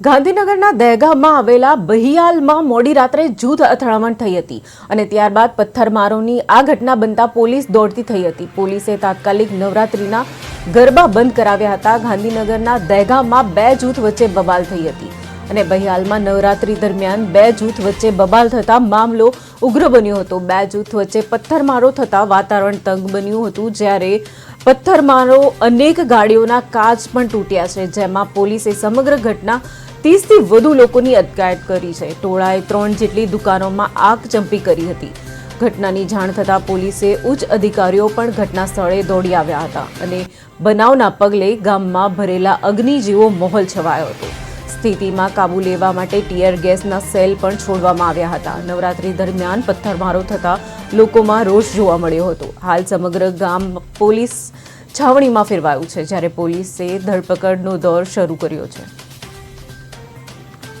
ગાંધીનગરના દહેગામમાં આવેલા બહિયાલમાં મોડી રાત્રે જૂથ અથડામણ થઈ હતી અને ત્યારબાદ પથ્થરમારોની આ ઘટના બનતા પોલીસ દોડતી થઈ હતી. પોલીસે તાત્કાલિક નવરાત્રીના ગરબા બંધ કરાવ્યા હતા. ગાંધીનગરના દહેગામમાં બે જૂથ વચ્ચે બબાલ થઈ હતી. અને બહિયાલમાં નવરાત્રી દરમિયાન બે જૂથ વચ્ચે બબાલ થતા મામલો ઉગ્ર બન્યો હતો. બે જૂથ વચ્ચે પથ્થરમારો થતા વાતાવરણ તંગ બન્યું હતું, જ્યારે પથ્થરમારો અનેક ગાડીઓના કાચ પણ તૂટ્યા છે, જેમાં પોલીસે સમગ્ર ઘટના ત્રીસથી વધુ લોકોની અટકાયત કરી છે. ટોળાએ ત્રણ જેટલી દુકાનોમાં આગ ચંપી કરી હતી. ઘટનાની જાણ થતાં પોલીસે ઉચ્ચ અધિકારીઓ પણ ઘટના સ્થળે દોડી આવ્યા હતા અને બનાવના પગલે ગામમાં ભરેલા અગ્નિ જેવો માહોલ છવાયો હતો. સ્થિતિમાં કાબુ લેવા માટે ટીયર ગેસના સેલ પણ છોડવામાં આવ્યા હતા. નવરાત્રી દરમિયાન પથ્થરમારો થતા લોકોમાં રોષ જોવા મળ્યો હતો. હાલ સમગ્ર ગામ પોલીસ છાવણીમાં ફેરવાયું છે, જ્યારે પોલીસે ધરપકડનો દોર શરૂ કર્યો છે.